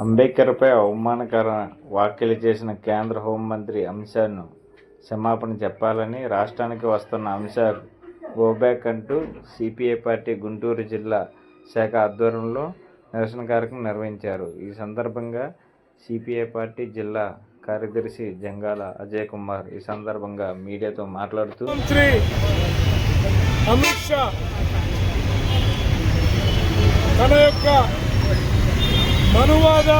అంబేద్కర్పై అవమానకర వ్యాఖ్యలు చేసిన కేంద్ర హోంమంత్రి అమిత్ క్షమాపణ చెప్పాలని రాష్ట్రానికి వస్తున్న అమిత్ గోబ్యాక్ అంటూ సిపిఐ పార్టీ గుంటూరు జిల్లా శాఖ ఆధ్వర్యంలో నిరసన కార్యక్రమం నిర్వహించారు. ఈ సందర్భంగా సిపిఐ పార్టీ జిల్లా కార్యదర్శి జంగాల అజయ్ కుమార్ ఈ సందర్భంగా మీడియాతో మాట్లాడుతూ అమిత్ షా తన యొక్క మనువాద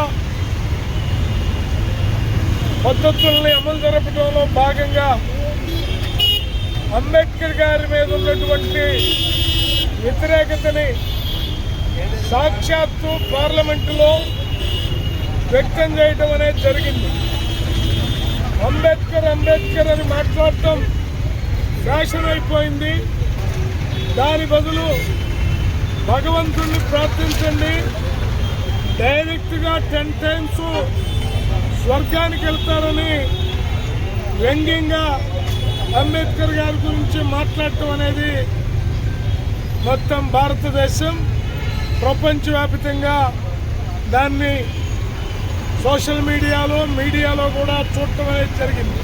పద్ధతుల్ని అమలు జరపడంలో భాగంగా అంబేద్కర్ గారి మీద ఉన్నటువంటి వ్యతిరేకతని సాక్షాత్తు పార్లమెంటులో వ్యక్తం చేయడం అనేది జరిగింది. అంబేద్కర్ అంబేద్కర్ అని మాట్లాడటం ఫ్యాషన్ అయిపోయింది. దాని బదులు భగవంతుణ్ణి ప్రార్థించండి. డైరెక్ట్గా టెన్ టైమ్స్ స్వర్గానికి వెళ్తారని వ్యంగ్యంగా అంబేద్కర్ గారి గురించి మాట్లాడటం అనేది మొత్తం భారతదేశం ప్రపంచవ్యాప్తంగా దాన్ని సోషల్ మీడియాలో మీడియాలో కూడా చూడటం అనేది జరిగింది.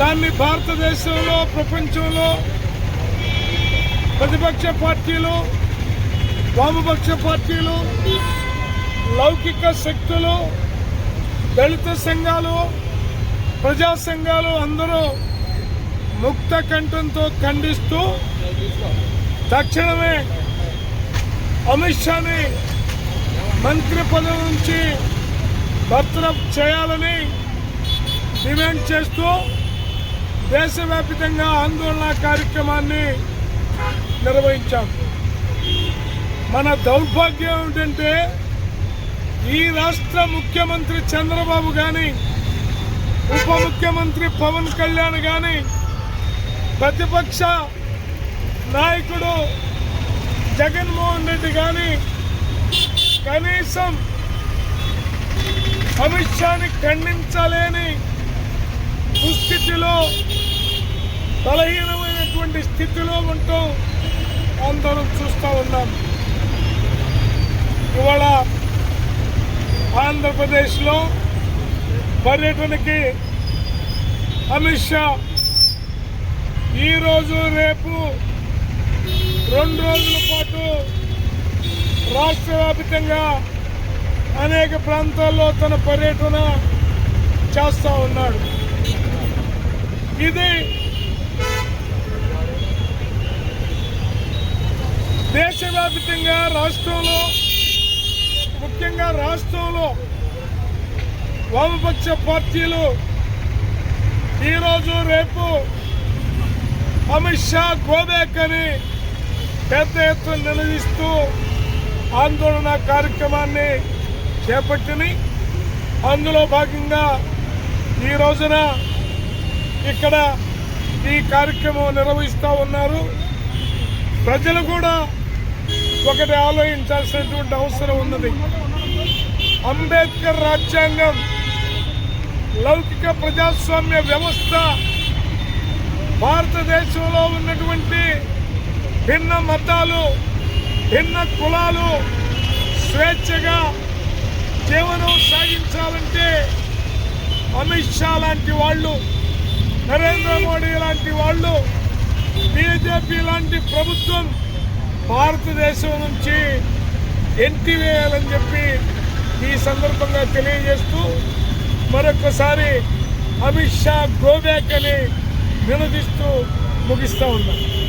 దాన్ని భారతదేశంలో ప్రపంచంలో ప్రతిపక్ష పార్టీలు వామపక్ష పార్టీలు లౌకిక శక్తులు దళిత సంఘాలు ప్రజా సంఘాలు అందరూ ముక్త కంఠంతో ఖండిస్తూ తక్షణమే అమిత్ షాని మంత్రి పదవి నుంచి బర్తరఫ్ చేయాలని డిమాండ్ చేస్తూ దేశవ్యాప్తంగా ఆందోళన కార్యక్రమాన్ని నిర్వహించాం. మన దౌర్భాగ్యం ఏంటంటే ఈ రాష్ట్ర ముఖ్యమంత్రి చంద్రబాబు కానీ ఉప ముఖ్యమంత్రి పవన్ కళ్యాణ్ కానీ ప్రతిపక్ష నాయకుడు జగన్మోహన్ రెడ్డి కానీ కనీసం అమిత్ షాని ఖండించలేని దుస్థితిలో బలహీనమైనటువంటి స్థితిలో ఉంటూ అందరం చూస్తూ ఉన్నాం. ఆంధ్రప్రదేశ్లో పర్యటనకి అమిత్ షా ఈరోజు రేపు రెండు రోజుల పాటు రాష్ట్ర వ్యాప్తంగా అనేక ప్రాంతాల్లో తన పర్యటన చేస్తూ ఉన్నాడు. ఇది దేశవ్యాప్తంగా రాష్ట్రంలో రాష్ట్రంలో వామపక్ష పార్టీలు ఈరోజు రేపు అమిత్ షా గోబ్యాక్ అని పెద్ద ఎత్తున నిలదీస్తూ ఆందోళన కార్యక్రమాన్ని చేపట్టిని అందులో భాగంగా ఈ రోజున ఇక్కడ ఈ కార్యక్రమం నిర్వహిస్తూ ఉన్నారు. ప్రజలు కూడా ఒకటి ఆలోచించాల్సినటువంటి అవసరం ఉన్నది. అంబేద్కర్ రాజ్యాంగం లౌకిక ప్రజాస్వామ్య వ్యవస్థ భారతదేశంలో ఉన్నటువంటి భిన్న మతాలు భిన్న కులాలు స్వేచ్ఛగా జీవనం సాగించాలంటే అమిత్ షా లాంటి వాళ్ళు నరేంద్ర మోడీ లాంటి వాళ్ళు బీజేపీ లాంటి ప్రభుత్వం భారతదేశం నుంచి ఎంటివేయాలని చెప్పి ఈ సందర్భంగా తెలియజేస్తూ మరొకసారి అమిత్ షా గోబ్యాక్ అని నిలదీస్తూ ముగిస్తూ ఉన్నాను